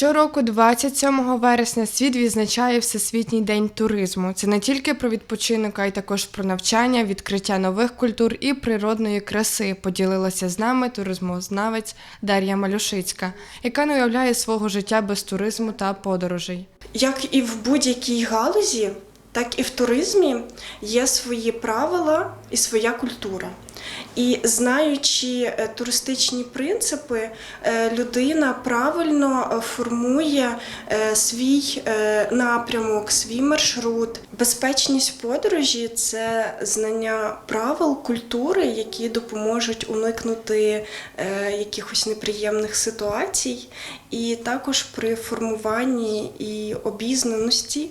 Щороку, 27 вересня, світ відзначає Всесвітній день туризму. Це не тільки про відпочинок, а й також про навчання, відкриття нових культур і природної краси. Поділилася з нами туризмознавець Дар'я Малюшицька, яка не уявляє свого життя без туризму та подорожей. Як і в будь-якій галузі, так і в туризмі є свої правила і своя культура. І знаючи е, туристичні принципи, е, людина правильно е, формує свій напрямок, свій маршрут. Безпечність подорожі це знання правил культури, які допоможуть уникнути якихось неприємних ситуацій. І також при формуванні і обізнаності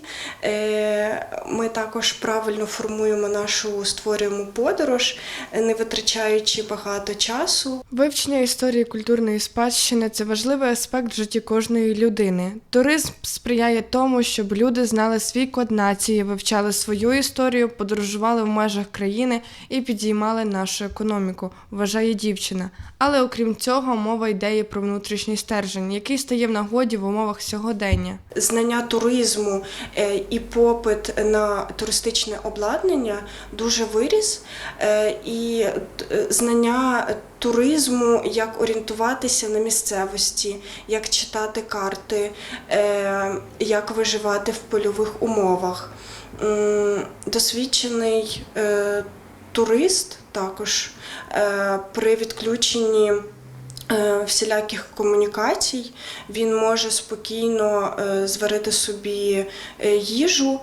ми також правильно формуємо нашу створюємо подорож, не витрачаючи багато часу. Вивчення історії культурної спадщини це важливий аспект в житті кожної людини. Туризм сприяє тому, щоб люди знали свій код нації, вивчали свою історію, подорожували в межах країни і підіймали нашу економіку, вважає дівчина. Але окрім цього, мова йде і про внутрішній стержень, який стає в нагоді в умовах сьогодення. Знання туризму е, і попит на туристичне обладнання дуже виріс, Е, і знання туризму, як орієнтуватися на місцевості, як читати карти, е, як виживати в польових умовах. Досвідчений е, турист також е, при відключенні е, всіляких комунікацій він може спокійно е, зварити собі е, їжу.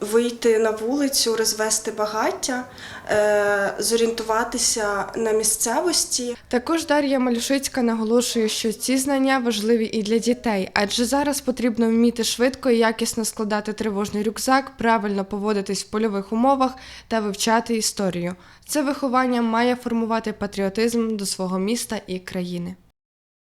Вийти на вулицю, розвести багаття, е, зорієнтуватися на місцевості, Також Дар'я Малюшицька наголошує, що ці знання важливі і для дітей, адже зараз потрібно вміти швидко і якісно складати тривожний рюкзак, правильно поводитись в польових умовах та вивчати історію. Це виховання має формувати патріотизм до свого міста і країни.